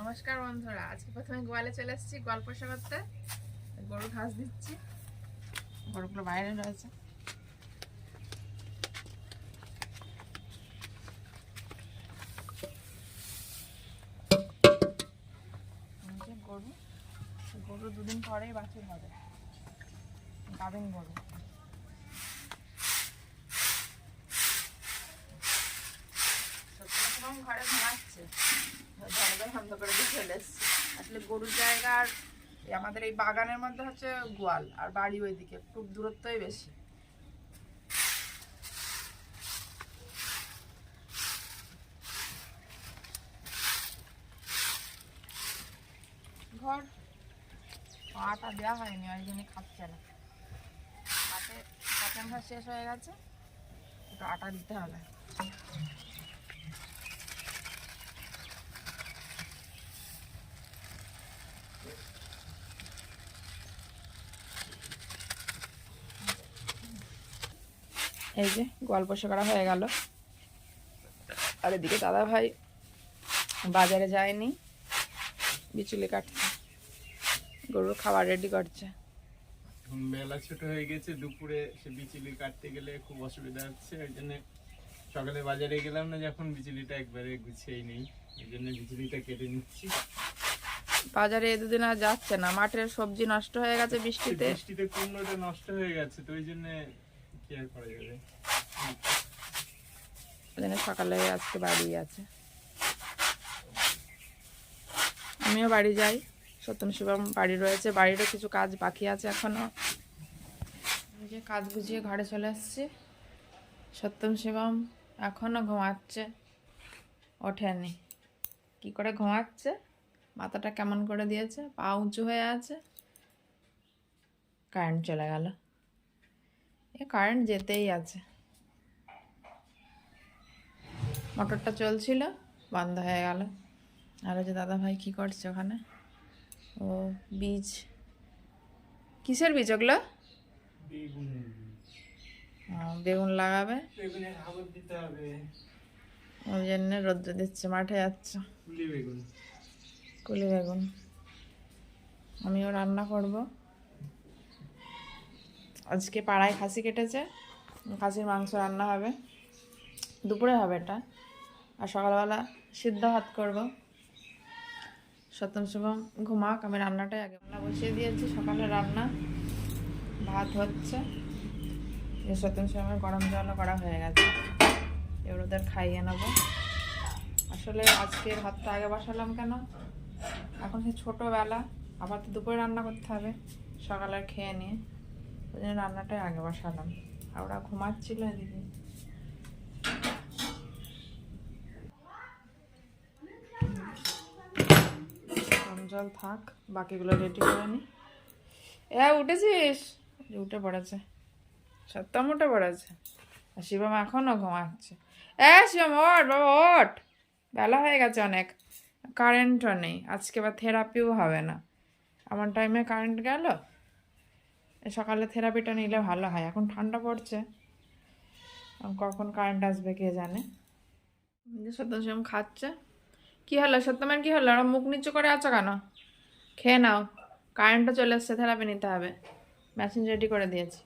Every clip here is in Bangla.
নমস্কার বন্ধুরা, আজকে প্রথমে গোয়ালে চলে এসেছি, গল্প করতে গরু ঘাস দিচ্ছি। গরুগুলো বাইরে রয়েছে। গরু গরু দুদিন পরেই বাছুর হবে। গাভিন গরু। ঘরে ঘুমাচ্ছে। দরজা বন্ধ করে দিয়ে চলে এসছি। আসলে গরুর জায়গা আর আমাদের এই বাগানের মধ্যে হচ্ছে গোয়াল আর বাড়ি ওইদিকে, খুব দূরত্বই বেশি। ঘর আটা দেওয়া হয়নি ওই জন্য খাচ্ছে না। পাচন ঘাস শেষ হয়ে গেছে, একটু আটা দিতে হবে। এই যে গল্প করা হয়ে গেল। আর এদিকে দাদা ভাই বাজারে যায়নি বিচুলি কাটছে গরুর খাবার রেডি করছে। মেলা ছোট হয়ে গেছে দুপুরে সে বিচুলি কাটতে গেলে খুব অসুবিধা হচ্ছে ওই জন্য সকালে বাজারে গেলাম না যখন বিচুলিটা একবারে গুছিয়েই নেই ওই জন্য বিচুলিটা কেটে নিচ্ছি। বাজারে এ দুদিন আর যাচ্ছে না মাঠের সবজি নষ্ট হয়ে গেছে বৃষ্টিতে। বৃষ্টিতে কুমড়োটা নষ্ট হয়ে গেছে তো ওই জন্য সকালে আজকে বাড়ি আছে। আমিও বাড়ি যাই। সত্যম শিবম বাড়ি রয়েছে। বাড়িরও কিছু কাজ বাকি আছে এখনও। এই যে কাজ বুঝিয়ে ঘরে চলে এসেছি। সত্যম শিবম এখনও ঘুমাচ্ছে। ওঠেনি। কি করে ঘুমাচ্ছে? মাথাটা কেমন করে দিয়েছে? পা উঁচু হয়ে আছে। কারেন্ট চলে গেল। কারেন্ট যেতেই আছে। মোটরটা চলছিল বন্ধ হয়ে গেল। আর যে দাদা ভাই কী করছে ওখানে? ও বীজ। কিসের বীজ ওগুলো? বেগুন লাগাবে। ওই জন্য রোদ্র দিচ্ছে মাঠে যাচ্ছে। কুলি বেগুন। কুলি বেগুন। আমিও রান্না করব। আজকে পাড়ায় খাসি কেটেছে, খাসির মাংস রান্না হবে, দুপুরে হবে এটা, আর সকালবেলা সিদ্ধ ভাত করব। সত্যম শুভম ঘুমাক, আমি রান্নাটাই আগে রান্না বসিয়ে দিয়েছি, সকালে রান্না, ভাত হচ্ছে সত্যম শুভমের গরম জলও করা হয়ে গেছে, এবার ওদের খাইয়ে নেব। আসলে আজকে ভাতটা আগে বসালাম কেন? এখন সে ছোটোবেলা, আবার তো দুপুরে রান্না করতে হবে সকালে খেয়ে নিয়ে। ওই জন্য রান্নাটাই আগে বসালাম। আর ওরা ঘুমাচ্ছিল এদিকে। জল থাক, বাকিগুলো রেডি করে নি। এ, উঠেছিস? উঠে পড়েছে। সত্যম উঠে পড়েছে। আর শিবম এখনও ঘুমাচ্ছে। এ, শিবম, ওঠ বাবা, ওঠ। বেলা হয়ে গেছে অনেক। কারেন্টও নেই। আজকে বা থেরাপিও হবে না। আমার টাইমে কারেন্ট গেল? সকালে থেরাপিটা নিলে ভালো হয়। এখন ঠান্ডা পড়ছে। কখন কারেন্ট আসবে কে জানে? সত্যম খাচ্ছে। কি হলো? সত্যমের কি হলো? ওরা মুখ নিচু করে আছো কেন? খেয়ে নাও। কারেন্টও চলে এসছে থেরাপি নিতে হবে। মেশিন রেডি করে দিয়েছি।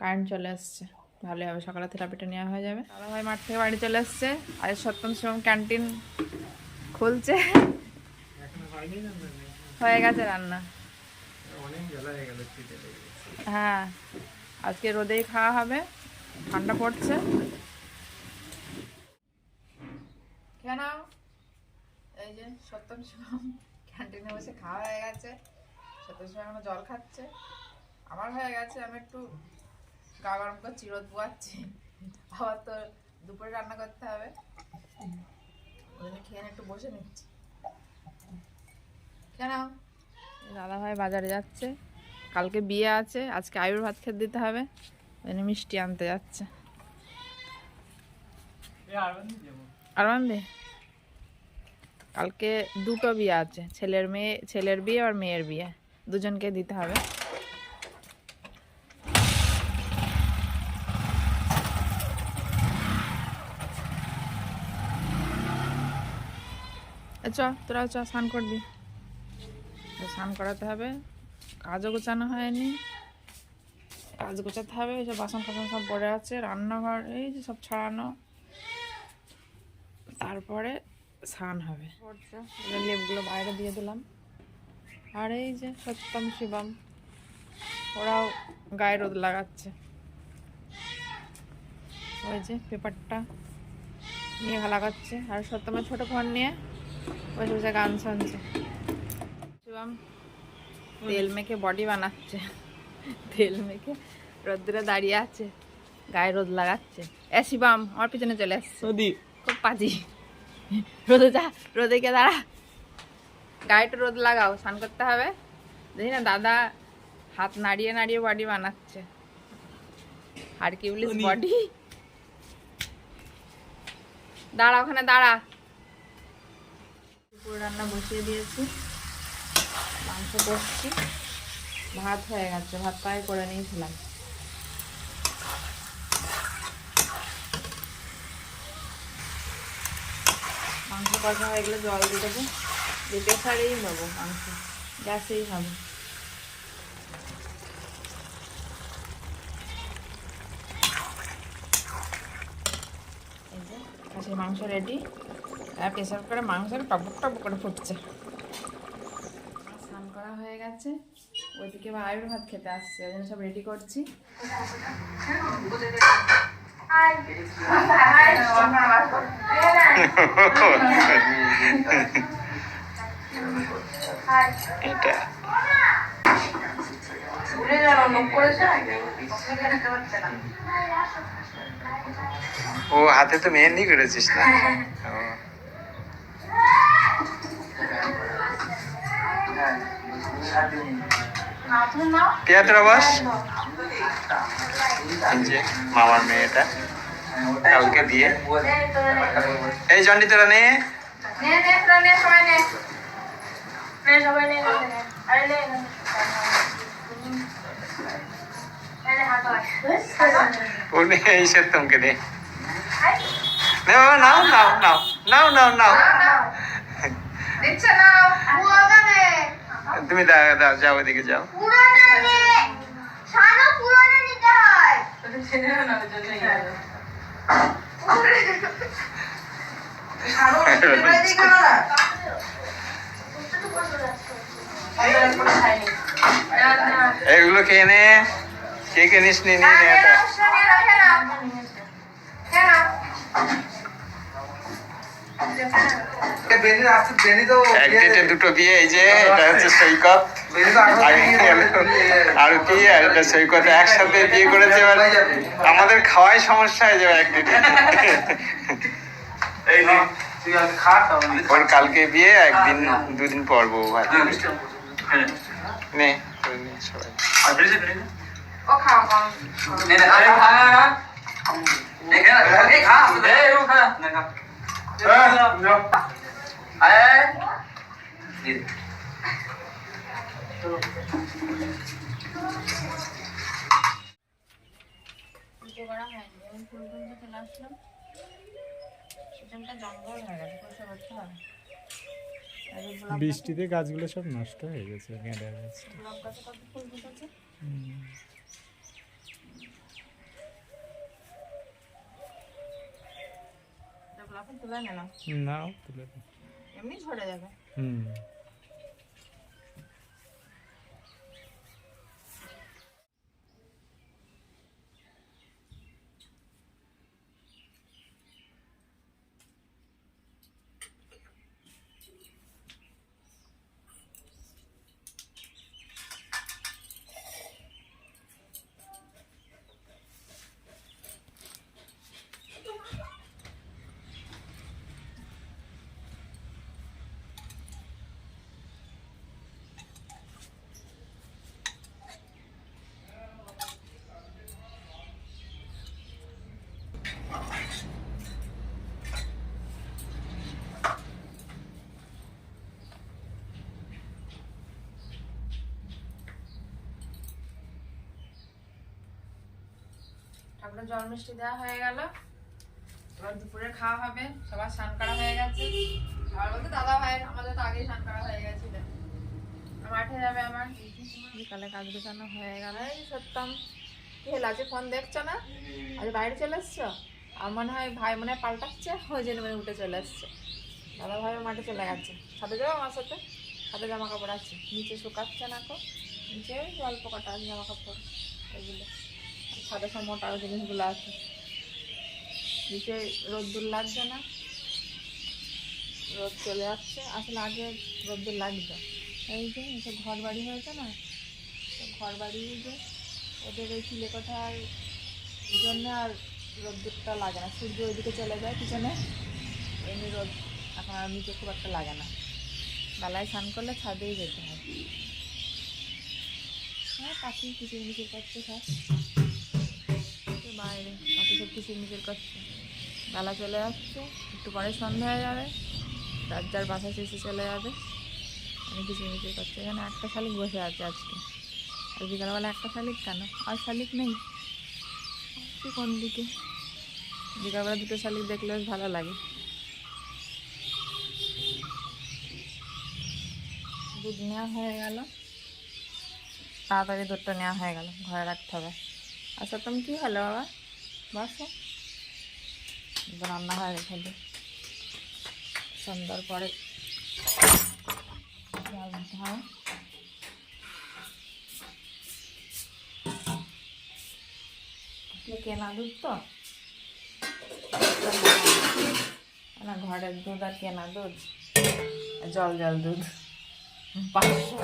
কারেন্ট চলে এসছে। ভালোই হবে সকালে থেরাপিটা নেওয়া হয়ে যাবে। দাদা ভাই মাঠ থেকে বাড়ি চলে এসছে। আর সত্যম শিবম ক্যান্টিন খুলছে। হয়ে গেছে রান্না। অনেক বেলা হয়ে গেল হ্যাঁ আজকে রোদেই খাওয়া হবে, ঠান্ডা পড়ছে। কেন এই যে সত্যম শিবম ক্যান্টিনে বসে খাওয়া হয়ে গেছে। সত্যম শিবম এখনও জল খাচ্ছে। আমার হয়ে গেছে, আমি একটু গা গরম করছি রোদ পোয়াচ্ছি। আবার তো দুপুরে রান্না করতে হবে। ওই জন্য খেয়ে একটু বসে নিচ্ছি। কেন দাদা ভাই বাজারে যাচ্ছে। কালকে বিয়ে আছে আজকে আয়ুর ভাত খেতে দিতে হবে মিষ্টি আনতে যাচ্ছে। এ আর বান্ধি যাব আর বান্ধে কালকে দুটো বিয়ে আছে ছেলের মেয়ে ছেলের বিয়ে আর মেয়ের বিয়ে দুজনকে দিতে হবে। চ তোরাও চ স্নান করবি। স্নান করাতে হবে। কাজও গোছানো হয়নি। কাজ গোছাতে হবে এই যে বাসন ফাসন সব পড়ে আছে, রান্নাঘর, এই যে সব ছড়ানো। তারপরে স্নান হবে। লেপগুলো বাইরে দিয়ে দিলাম। আর এই যে সত্যম শিবম, ওরাও গায়ে রোদ লাগাচ্ছে। ওই যে পেপারটা নিয়ে লাগাচ্ছে। আর সত্যমের ছোট ফোন নিয়ে বসে বসে গান শুনছে। শিবম তেল মেখে বডি বানাচ্ছে। তেল মেখে রোদ্দুরে দাঁড়িয়ে আছে গায়ে রোদ লাগাচ্ছে। এ শিবম আমার পিছনে চলে আসছে। খুব পাজি। রোদে যা রোদে গিয়ে দাঁড়া। গায়েটা রোদ লাগাও স্নান করতে হবে। দেখি না দাদা হাত নাড়িয়ে নাড়িয়ে বডি বানাচ্ছে। হারকিউলিস উনি- বডি দাঁড়া ওখানে দাঁড়া। দুপুর রান্না বসিয়ে দিয়েছি। মাংস করছি ভাত হয়ে গেছে, ভাত পায়ে করে নিয়েছিলাম। মাংস কষা হয়ে গেলে জল দিয়ে দেবো। দিয়ে প্রেসারেই নেব মাংস, গ্যাসেই হবে মাংস রেডি আর প্রেসার করে মাংসের টপক টপক করে ফুটছে। করা হয়ে গেছে। ওইদিকে আয়ুর ভাত খেতে আসছে ওই জন্য সব রেডি করছি। এটা। ও হাতে তো মেহেন্দি করেছিস না? ও। পিয়া তোরা বস এই যে মামার মেয়েটা কালকে দিয়ে এই জন্ডি তোরা নে। ও নে এই সত্যমকে নে নে বাবা, নাও নাও নাও নাও নাও নাও। দিচ্ছে না। তুমি যাও ওদিকে যাও। এগুলো খেয়ে নে। কে কে নিস নি নিয়ে নে এক ডেটে দুটো বিয়ে এই যে এটা হচ্ছে সৈকত। আর আর কি আর এটা সৈকত একসাথে বিয়ে করেছে এবার আমাদের খাওয়াই সমস্যা হয়ে যাবে এক ডেটে ওর কালকে বিয়ে একদিন দুদিন পর বউ ভাত। নে নে সবাই। ও খাও খাও নে নে আরে খা। করা হয়নি আমি ফুল চলে আসলাম সেখানটা জঙ্গল হয়ে গেছে পয়সা করতে হবে আর এই গোলাপ গাছে- বৃষ্টিতে গাছগুলো সব নষ্ট হয়ে গেছে গেঁদা গাছ গোলাপ গাছে কত ফুল ফুটেছে এটা গোলাপ ফুল তুলে নে না নাও তুলে এমনি ঝরে যাবে। হুম। ঠাকুরের জল মিষ্টি দেওয়া হয়ে গেল। এবার দুপুরে খাওয়া হবে। সবার স্নান করা হয়ে গেছে। আর বলতে দাদা ভাইয়ের আমাদের তো আগেই স্নান করা হয়ে গেছিল মাঠে যাবে আমার বিকালে কাজ গোছানো হয়ে গেল। সত্যম, কি হলো? আজকে ফোন দেখছ না? আজ বাইরে চলে এসছো? আর মনে হয় ভাই মনে হয় পাল্টাচ্ছে। ওই জন্য মনে উঠে চলে এসছে। দাদা ভাই মাঠে চলে গেছে। সাথে যাব আমার সাথে। সাথে জামা কাপড় আছে। নিচে শুকাচ্ছে না তো। নিচে অল্প কটা আছে জামা কাপড় আর সাদা সব মোটা জিনিসগুলো আছে। নিচে রোদ্দুর লাগছে না। রোদ চলে আসছে। আসলে আগে রোদ্দুর লাগতো। এই যে এসব ঘর বাড়ি হয়েছে না ঘর বাড়ি যে ওদের ওই কোঠার জন্য আর রোদ্দুরটা লাগে না। সূর্য ওইদিকে চলে যায় পিছনে, এমনি রোদ এখন আর নিচে খুব একটা লাগে না। বেলায় স্নান করলে ছাদেই যেতে হয়। হ্যাঁ পাখি কিচির মিচির করছে সব বাইরে পাখি সব কিচির মিচির করছে বেলা চলে যাচ্ছে একটু পরে সন্ধ্যা হয়ে যাবে যার যার বাসা শেষে চলে যাবে। আমি কিছু মিচির করছে এখানে একটা শালিক বসে আছে আজকে। আর বিকালবেলা একটা শালিক কেন? আর শালিক নেই। কি কোন দিকে? বিকালবেলা দুটো শালিক দেখলে বেশ ভালো লাগে। দুধ নেওয়া হয়ে গেল। তাড়াতাড়ি দুধটা নেওয়া হয়ে গেল। ঘরে রাখতে হবে। আচ্ছা তুমি কী হলো বাবা বসো এবার রান্না হয়ে গেছে দিই সন্ধ্যার পরে জল দিতে হবে আসলে কেনা দুধ তো না ঘরের দুধ আর কেনা দুধ জল জল দুধ পাঁচশো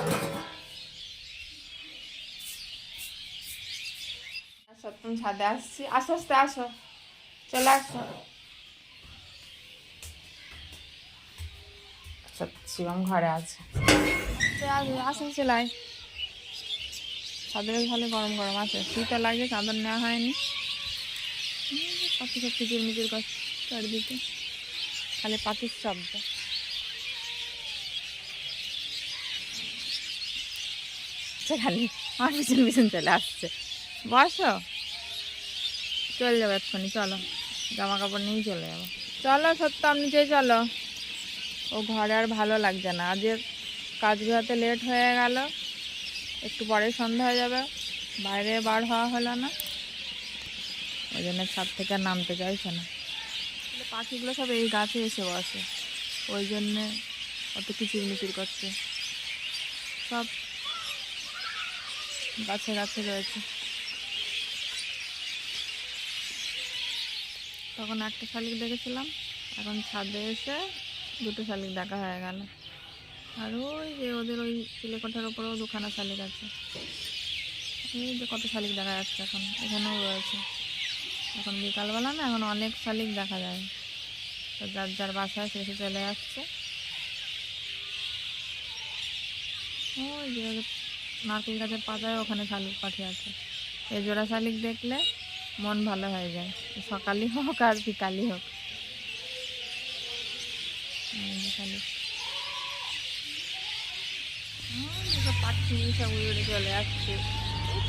সপ্তম ছাদে আসছি। আস্তে আস্তে আসো। চলে আসো। শিবম ঘরে আছে। আসুন চলাই ছাদের ভালো গরম গরম আছে। শীতও লাগছে চাদর নেওয়া হয়নি। পাখি সব কিচির মিচির করছে চারিদিকে। খালি পাখির শব্দ। খালি আমার পিছন পিছন চলে আসছে। বসো। চলে যাব এক্ষুনি চলো। জামা কাপড় নিয়েই চলে যাব। চলো সত্যম নিচে চলো। ও ঘরে আর ভালো লাগছে না। আজকে কাজ ঘোরাতে লেট হয়ে গেল। একটু পরে সন্ধ্যা হয়ে যাবে। বাইরে বার হওয়া হলো না। ওই জন্য ছাদ থেকে আর নামতে চাইছে না। পাখিগুলো সব এই গাছে এসে বসে। ওই জন্যে অত কিচির মিচির করছে। সব গাছে গাছে রয়েছে। তখন একটা শালিক দেখেছিলাম। এখন ছাদে এসে দুটো শালিক দেখা হয়ে গেল। আর ওই যে ওদের ওই চিলেকোঠার ওপরেও দুখানা শালিক আছে। এই যে কত শালিক দেখা যাচ্ছে এখন, এখানেও রয়েছে। এখন বিকালবেলা না এখন অনেক শালিক দেখা যায়। তো যার যার বাসায় শেষে চলে আসছে। ওই যে নারকেল গাছের পাতায় ওখানে শালিক পাখি আছে। এই জোড়া শালিক দেখলে মন ভালো হয়ে যায়। সকালই হোক আর বিকালই হোক। পাখি সব উড়ে চলে আসছে।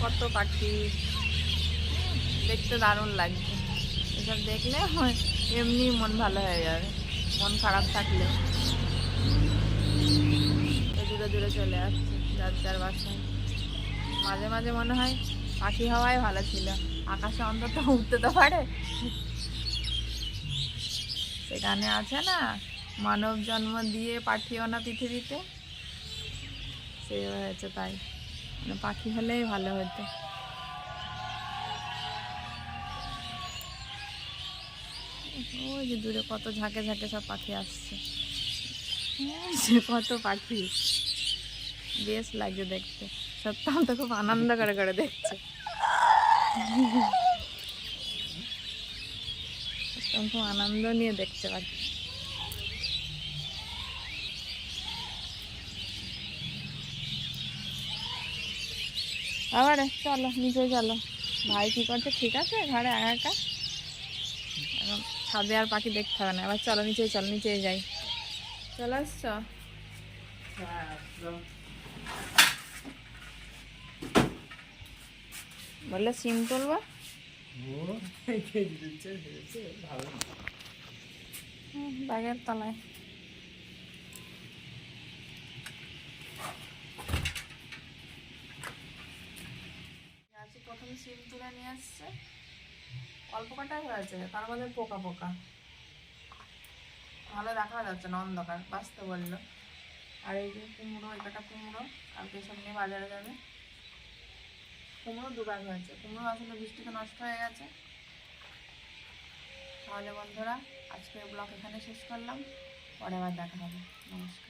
কত পাখি। দেখতে দারুণ লাগছে। এসব দেখলে এমনি মন ভালো হয়ে যাবে। মন খারাপ থাকলে। দূরে দূরে চলে আসছে যার যার বাসায়। মাঝে মাঝে মনে হয় পাখি হওয়াই ভালো ছিল। আকাশে অন্তত উঠতে তো পারে। সেখানে আছে না, মানব জন্ম দিয়ে পাঠিও না পৃথিবীতে। সে হয়েছে তাই। মানে পাখি হলেই ভালো হতো। ওই যে দূরে কত ঝাঁকে ঝাঁকে সব পাখি আসছে। সে কত পাখি। বেশ লাগছে দেখতে। সত্যি তো খুব আনন্দ করে করে দেখছে। খুব আনন্দ নিয়ে দেখছে পাখি আবার, চলো নিচে চলো। ভাই কি করছে? ঠিক আছে, ঘরে একা একা এখন ছাদে আর পাখি দেখতে হবে না। এবার চলো, নিচে চলো, নিচে যাই। চলে, আসছ? বললে সিম তুলবা। বাগের তলায়। প্রথমে সিম তুলে নিয়ে আসছে। অল্প কাটাই হয়েছে, তার মধ্যে পোকা পোকা। ভালো রাখা যাচ্ছে না, অন্ধকার, বাঁচতে বলল। আর এই যে কুমড়ো এটা কুমড়ো, কালকে সব নিয়ে বাজারে যাবে। কুমড়ো দু ব্যাগ হয়েছে। কুমড়ো আসলে বৃষ্টিতে নষ্ট হয়ে গেছে। তাহলে বন্ধুরা আজকে ব্লগ এখানে শেষ করলাম। পরে আবার দেখা হবে। নমস্কার।